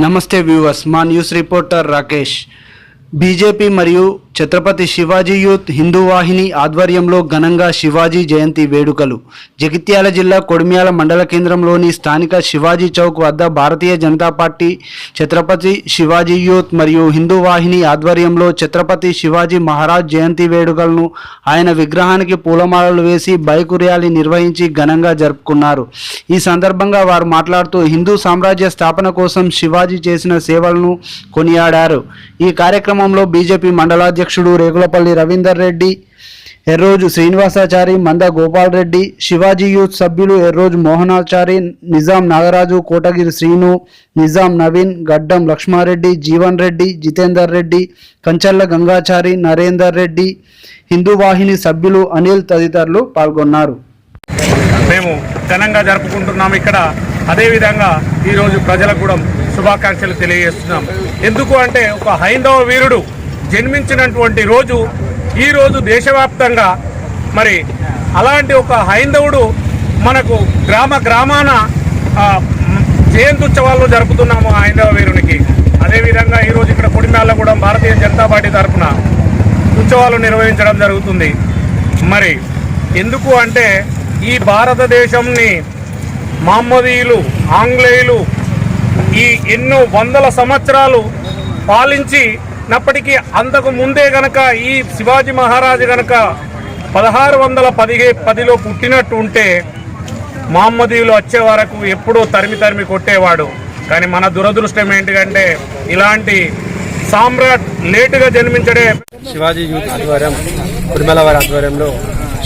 నమస్తే వ్యూవర్స్ మా news reporter Rakesh. BJP మరియు ఛత్రపతి శివాజీ యూత్ హిందూ వాహిని ఆధ్వర్యంలో ఘనంగా శివాజీ జయంతి వేడుకలు. జగిత్యాల జిల్లా కొడిమ్యాల మండల కేంద్రంలోని స్థానిక శివాజీ చౌక్ వద్ద భారతీయ జనతా పార్టీ ఛత్రపతి శివాజీ యూత్ మరియు హిందూ వాహిని ఆధ్వర్యంలో ఛత్రపతి శివాజీ మహారాజ్ జయంతి వేడుకలను ఆయన విగ్రహానికి పూలమాలలు వేసి బైకు ర్యాలీ నిర్వహించి ఘనంగా జరుపుకున్నారు. ఈ సందర్భంగా వారు మాట్లాడుతూ హిందూ సామ్రాజ్య స్థాపన కోసం శివాజీ చేసిన సేవలను కొనియాడారు. ఈ కార్యక్రమంలో బీజేపీ మండలాధ్యక్షుడు రేగులపల్లి రవీందర్ రెడ్డి ఎర్రోజు శ్రీనివాసాచారి మంద గోపాల్ రెడ్డి శివాజీ యూత్ సభ్యులు ఎర్రోజు మోహనాచారి నిజాం నాగరాజు కోటగిరి శ్రీను నిజాం నవీన్ గడ్డం లక్ష్మారెడ్డి జీవన్ రెడ్డి జితేందర్ రెడ్డి కంచర్ల గంగాచారి నరేందర్ రెడ్డి హిందూ వాహిని సభ్యులు అనిల్ తదితరులు పాల్గొన్నారు. మేము ఘనంగా జరుపుకుంటున్నాం ఇక్కడ. అదేవిధంగా ఈరోజు ప్రజలకు కూడా శుభాకాంక్షలు తెలియజేస్తున్నాం. ఎందుకు అంటే ఒక హైందవ వీరుడు జన్మించినటువంటి రోజు ఈరోజు దేశవ్యాప్తంగా మరి అలాంటి ఒక హైందవుడు మనకు గ్రామ గ్రామాన జయంతి ఉత్సవాల్లో జరుపుతున్నాము హైందవ వీరునికి. అదేవిధంగా ఈరోజు ఇక్కడ పొడిమేళ్ళ కూడా భారతీయ జనతా పార్టీ తరఫున ఉత్సవాలు నిర్వహించడం జరుగుతుంది. మరి ఎందుకు అంటే ఈ భారతదేశంని మహమ్మదీయులు ఆంగ్లేయులు ఈ ఎన్నో వందల సంవత్సరాలు పాలించి నప్పటికీ అంతకు ముందే గనక ఈ శివాజీ మహారాజు గనక పదహారు వందల పదిహే పదిలో పుట్టినట్టు ఉంటే మహమ్మదీయులు వచ్చే వరకు ఎప్పుడూ తరిమి తరిమి కొట్టేవాడు. కానీ మన దురదృష్టం ఏంటిదంటే ఇలాంటి సామ్రాట్ లేటుగా జన్మించడే శివాజీ యూత్ ఆధ్వర్యం కుడిమల వారి ఆధ్వర్యంలో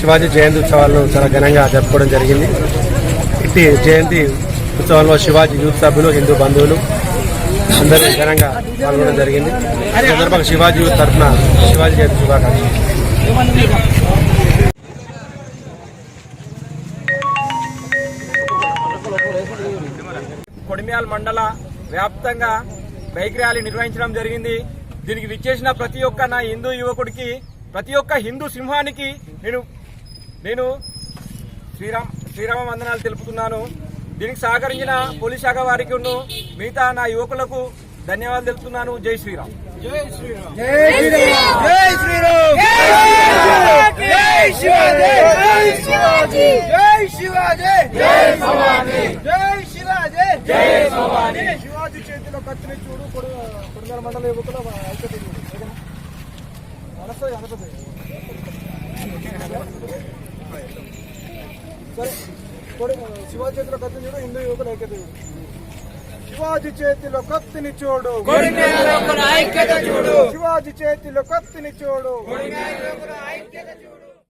శివాజీ జయంతి ఉత్సవాలను చాలా ఘనంగా జరుపుకోవడం జరిగింది. ఇట్టి జయంతి ఉత్సవంలో శివాజీ యూత్ సభ్యులు హిందూ బంధువులు అందరూ ఘనంగా పాల్గొనడం జరిగింది. ఈ సందర్భంగా శివాజీ తరఫున శివాజీ జయంతి శుభాకాంక్షలు. కొడిమ్యాల్ మండల వ్యాప్తంగా బైక్ ర్యాలీ నిర్వహించడం జరిగింది. దీనికి విచ్చేసిన ప్రతి ఒక్క నా హిందూ యువకుడికి ప్రతి ఒక్క హిందూ సింహానికి నేను నేను శ్రీరామ్ శ్రీరామ వందనాలు తెలుపుతున్నాను. దీనికి సహకరించిన పోలీస్ శాఖ వారికి మిగతా నా యువకులకు ధన్యవాదాలు తెలుపుతున్నాను. జై శ్రీరామ్. శివాజీ. చేతిలో కత్తిని చూడు కొడుగల మండల యువకుల ఐక్యత చూడు. ఓకేనా? నడుస్తుంది నడుస్తుంది సరే. కొడు శివాజీ చేతిలో కత్తిని చూడు హిందూ యువకుల ఐక్యత చూడు. శివాజీ చేతిలో కత్తిని చూడు. శివాజీ చేతిలో కత్తిని చూడు.